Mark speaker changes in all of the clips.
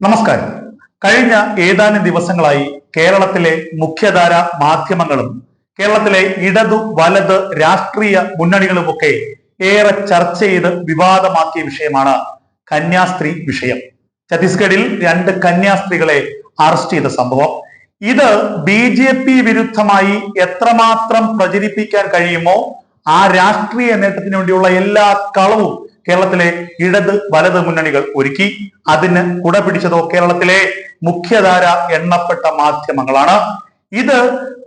Speaker 1: നമസ്കാരം. കഴിഞ്ഞ ഏതാനും ദിവസങ്ങളായി കേരളത്തിലെ മുഖ്യധാര മാധ്യമങ്ങളും കേരളത്തിലെ ഇടതു വലത് രാഷ്ട്രീയ മുന്നണികളുമൊക്കെ ഏറെ ചർച്ച ചെയ്ത് വിവാദമാക്കിയ വിഷയമാണ് കന്യാസ്ത്രീ വിഷയം. ഛത്തീസ്ഗഡിൽ രണ്ട് കന്യാസ്ത്രീകളെ അറസ്റ്റ് ചെയ്ത സംഭവം. ഇത് ബി ജെ പി വിരുദ്ധമായി എത്രമാത്രം പ്രചരിപ്പിക്കാൻ കഴിയുമോ ആ രാഷ്ട്രീയ നേട്ടത്തിന് വേണ്ടിയുള്ള എല്ലാ കളവും കേരളത്തിലെ ഇടത് വലത് മുന്നണികൾ ഒരുക്കി അതിന് കുട പിടിച്ചതോ കേരളത്തിലെ മുഖ്യധാര എണ്ണപ്പെട്ട മാധ്യമങ്ങളാണ്. ഇത്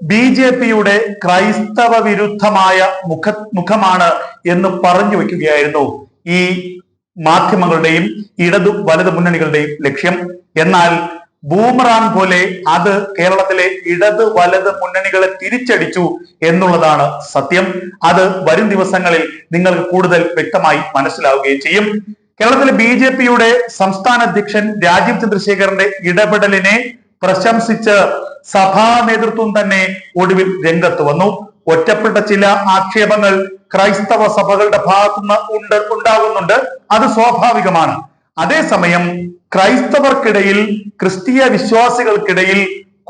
Speaker 1: ബി ജെ പിയുടെ ക്രൈസ്തവ വിരുദ്ധമായ മുഖ മുഖമാണ് എന്ന് പറഞ്ഞു വെക്കുകയായിരുന്നു ഈ മാധ്യമങ്ങളുടെയും ഇടതു വലത് മുന്നണികളുടെയും ലക്ഷ്യം. എന്നാൽ ബൂമറാൻ പോലെ അത് കേരളത്തിലെ ഇടത് വലത് മുന്നണികളെ തിരിച്ചടിച്ചു എന്നുള്ളതാണ് സത്യം. അത് വരും ദിവസങ്ങളിൽ നിങ്ങൾക്ക് കൂടുതൽ വ്യക്തമായി മനസ്സിലാവുകയും ചെയ്യും. കേരളത്തിലെ ബി ജെ പിയുടെ സംസ്ഥാന അധ്യക്ഷൻ രാജീവ് ചന്ദ്രശേഖരന്റെ ഇടപെടലിനെ പ്രശംസിച്ച് സഭാ നേതൃത്വം തന്നെ ഒടുവിൽ രംഗത്ത് വന്നു. ഒറ്റപ്പെട്ട ചില ആക്ഷേപങ്ങൾ ക്രൈസ്തവ സഭകളുടെ ഭാഗത്തുനിന്ന് ഉണ്ട് ഉണ്ടാകുന്നുണ്ട്. അത് സ്വാഭാവികമാണ്. അതേസമയം ക്രൈസ്തവർക്കിടയിൽ ക്രിസ്തീയ വിശ്വാസികൾക്കിടയിൽ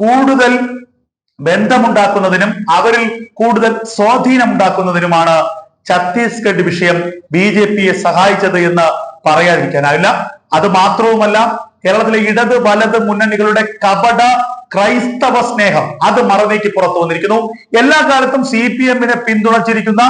Speaker 1: കൂടുതൽ ബന്ധമുണ്ടാക്കുന്നതിനും അവരിൽ കൂടുതൽ സ്വാധീനം ഉണ്ടാക്കുന്നതിനുമാണ് ഛത്തീസ്ഗഡ് വിഷയം ബി ജെ പിയെ സഹായിച്ചത് എന്ന് പറയാതിരിക്കാനാവില്ല. അത് മാത്രവുമല്ല കേരളത്തിലെ ഇടത് വലത് മുന്നണികളുടെ കപട ക്രൈസ്തവ സ്നേഹം അത് മറനീക്കി പുറത്തു വന്നിരിക്കുന്നു. എല്ലാ കാലത്തും സി പി എമ്മിനെ പിന്തുണച്ചിരിക്കുന്ന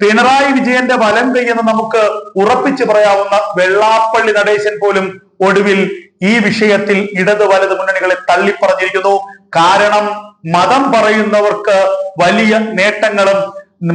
Speaker 1: പിണറായി വിജയന്റെ വലം കൈ എന്ന് നമുക്ക് ഉറപ്പിച്ചു പറയാവുന്ന വെള്ളാപ്പള്ളി നടേശൻ പോലും ഒടുവിൽ ഈ വിഷയത്തിൽ ഇടത് വലത് മുന്നണികളെ തള്ളിപ്പറഞ്ഞിരിക്കുന്നു. കാരണം മതം പറയുന്നവർക്ക് വലിയ നേട്ടങ്ങളും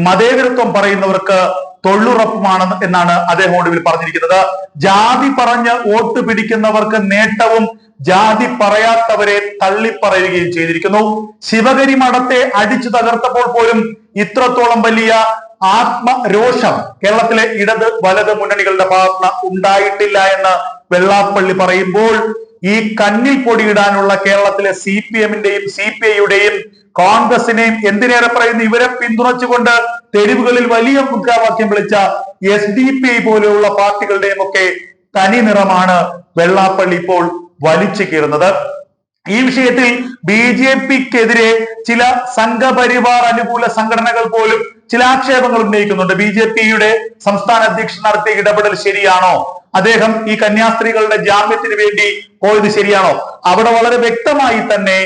Speaker 1: മതേതരത്വം പറയുന്നവർക്ക് തൊഴിലുറപ്പുമാണ് എന്നാണ് അദ്ദേഹം ഒടുവിൽ പറഞ്ഞിരിക്കുന്നത്. ജാതി പറഞ്ഞ് വോട്ട് പിടിക്കുന്നവർക്ക് നേട്ടവും ജാതി പറയാത്തവരെ തള്ളിപ്പറയുകയും ചെയ്തിരിക്കുന്നു. ശിവഗരി മഠത്തെ അടിച്ചു തകർത്തപ്പോൾ പോലും ഇത്രത്തോളം വലിയ ആത്മരോഷം കേരളത്തിലെ ഇടത് വലത് മുന്നണികളുടെ ഭാഗത്ത് ഉണ്ടായിട്ടില്ല എന്ന് വെള്ളാപ്പള്ളി പറയുമ്പോൾ ഈ കണ്ണിൽ പൊടിയിടാനുള്ള കേരളത്തിലെ സി പി എമ്മിന്റെയും സി പി ഐയുടെയും കോൺഗ്രസിനെയും എന്തിനേറെ പറയുന്നു? ഇവരെ പിന്തുണച്ചുകൊണ്ട് തെരുവുകളിൽ വലിയ മുദ്രാവാക്യം വിളിച്ച എസ് ഡി പി ഐ പോലെയുള്ള പാർട്ടികളുടെയും ഒക്കെ തനി നിറമാണ് വെള്ളാപ്പള്ളി ഇപ്പോൾ വലിച്ചു കീറുന്നത്. ഈ വിഷയത്തിൽ ബി ജെ പിക്കെതിരെ ചില സംഘപരിവാർ അനുകൂല സംഘടനകൾ പോലും ചില ആക്ഷേപങ്ങൾ ഉന്നയിക്കുന്നുണ്ട്. ബി ജെ പിയുടെ സംസ്ഥാന അധ്യക്ഷൻ നടത്തിയ ഇടപെടൽ ശരിയാണോ? അദ്ദേഹം ഈ കന്യാസ്ത്രീകളുടെ ജാമ്യത്തിന് വേണ്ടി പോയത് ശരിയാണോ? അവിടെ വളരെ വ്യക്തമായി തന്നെ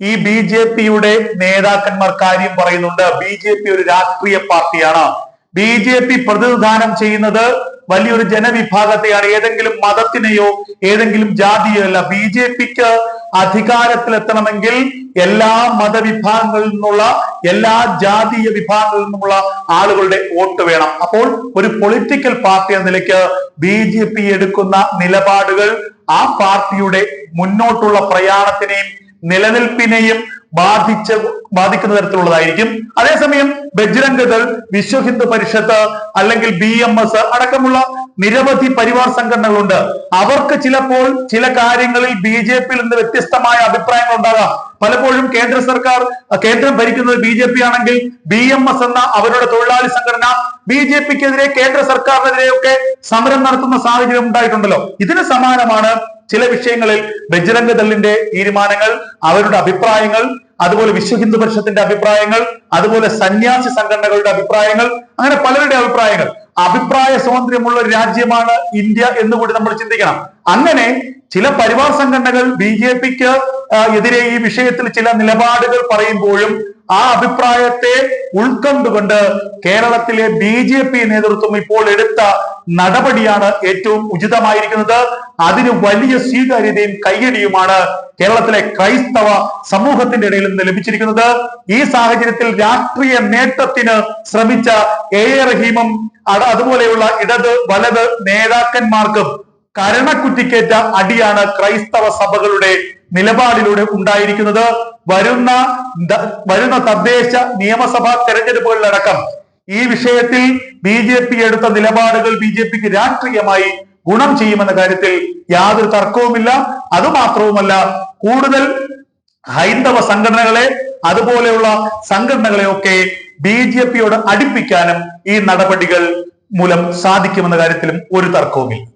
Speaker 1: ഈ ബി ജെ പിയുടെ നേതാക്കന്മാർ കാര്യം പറയുന്നുണ്ട്. ബി ജെ പി ഒരു രാഷ്ട്രീയ പാർട്ടിയാണ്. ബി ജെ പി പ്രതിനിധാനം ചെയ്യുന്നത് വലിയൊരു ജനവിഭാഗത്തെയാണ്. ഏതെങ്കിലും മതത്തിനെയോ ഏതെങ്കിലും ജാതിയോ അല്ല. ബി ജെ പിക്ക് അധികാരത്തിലെത്തണമെങ്കിൽ എല്ലാ മതവിഭാഗങ്ങളിൽ നിന്നുള്ള എല്ലാ ജാതീയ വിഭാഗങ്ങളിൽ നിന്നുമുള്ള ആളുകളുടെ വോട്ട് വേണം. അപ്പോൾ ഒരു പൊളിറ്റിക്കൽ പാർട്ടി എന്ന നിലയ്ക്ക് ബി ജെ പി എടുക്കുന്ന നിലപാടുകൾ ആ പാർട്ടിയുടെ മുന്നോട്ടുള്ള പ്രയാണത്തിനെയും നിലനിൽപ്പിനെയും ബാധിച്ച ബാധിക്കുന്ന തരത്തിലുള്ളതായിരിക്കും. അതേസമയം ബജ്രംഗദൾ വിശ്വ ഹിന്ദു പരിഷത്ത് അല്ലെങ്കിൽ ബി എം എസ് അടക്കമുള്ള നിരവധി പരിവാർ സംഘടനകളുണ്ട്. അവർക്ക് ചിലപ്പോൾ ചില കാര്യങ്ങളിൽ ബി ജെ പിയിൽ നിന്ന് വ്യത്യസ്തമായ അഭിപ്രായങ്ങൾ ഉണ്ടാകാം. പലപ്പോഴും കേന്ദ്ര സർക്കാർ കേന്ദ്രം ഭരിക്കുന്നത് ബി ജെ പി ആണെങ്കിൽ ബി എം എസ് എന്ന അവരുടെ തൊഴിലാളി സംഘടന ബി ജെ പിക്കെതിരെ കേന്ദ്ര സർക്കാരിനെതിരെയൊക്കെ സമരം നടത്തുന്ന സാഹചര്യം ഉണ്ടായിട്ടുണ്ടല്ലോ. ഇതിന് സമാനമാണ് ചില വിഷയങ്ങളിൽ ബജ്രംഗ ദളിന്റെ തീരുമാനങ്ങൾ അവരുടെ അഭിപ്രായങ്ങൾ അതുപോലെ വിശ്വ ഹിന്ദു പരിഷത്തിന്റെ അഭിപ്രായങ്ങൾ അതുപോലെ സന്യാസി സംഘടനകളുടെ അഭിപ്രായങ്ങൾ അങ്ങനെ പലരുടെ അഭിപ്രായങ്ങൾ. അഭിപ്രായ സ്വാതന്ത്ര്യമുള്ള രാജ്യമാണ് ഇന്ത്യ എന്ന് കൂടി നമ്മൾ ചിന്തിക്കണം. അങ്ങനെ ചില പരിവാർ സംഘടനകൾ ബി ജെ പിക്ക് എതിരെ ഈ വിഷയത്തിൽ ചില നിലപാടുകൾ പറയുമ്പോഴും ആ അഭിപ്രായത്തെ ഉൾക്കൊണ്ടുകൊണ്ട് കേരളത്തിലെ ബി ജെ പി നേതൃത്വം ഇപ്പോൾ എടുത്ത നടപടിയാണ് ഏറ്റവും ഉചിതമായിരിക്കുന്നത്. അതിന് വലിയ സ്വീകാര്യതയും കയ്യടിയുമാണ് കേരളത്തിലെ ക്രൈസ്തവ സമൂഹത്തിന്റെ ഇടയിൽ നിന്ന് ലഭിച്ചിരിക്കുന്നത്. ഈ സാഹചര്യത്തിൽ രാഷ്ട്രീയ നേട്ടത്തിന് ശ്രമിച്ച എ എ റഹീമും അതുപോലെയുള്ള ഇടത് വലത് നേതാക്കന്മാർക്കും കരണക്കുറ്റിക്കേറ്റ അടിയാണ് ക്രൈസ്തവ സഭകളുടെ നിലപാടിലൂടെ ഉണ്ടായിരിക്കുന്നത്. വരുന്ന വരുന്ന തദ്ദേശ നിയമസഭാ തെരഞ്ഞെടുപ്പുകളിലടക്കം ഈ വിഷയത്തിൽ ബി ജെ പി എടുത്ത നിലപാടുകൾ ബി ജെ പിക്ക് രാഷ്ട്രീയമായി ഗുണം ചെയ്യുമെന്ന കാര്യത്തിൽ യാതൊരു തർക്കവുമില്ല. അതുമാത്രവുമല്ല കൂടുതൽ ഹൈന്ദവ സംഘടനകളെ അതുപോലെയുള്ള സംഘടനകളെയൊക്കെ ബി ജെ പിയോട് അടുപ്പിക്കാനും ഈ നടപടികൾ മൂലം സാധിക്കുമെന്ന കാര്യത്തിലും ഒരു തർക്കവുമില്ല.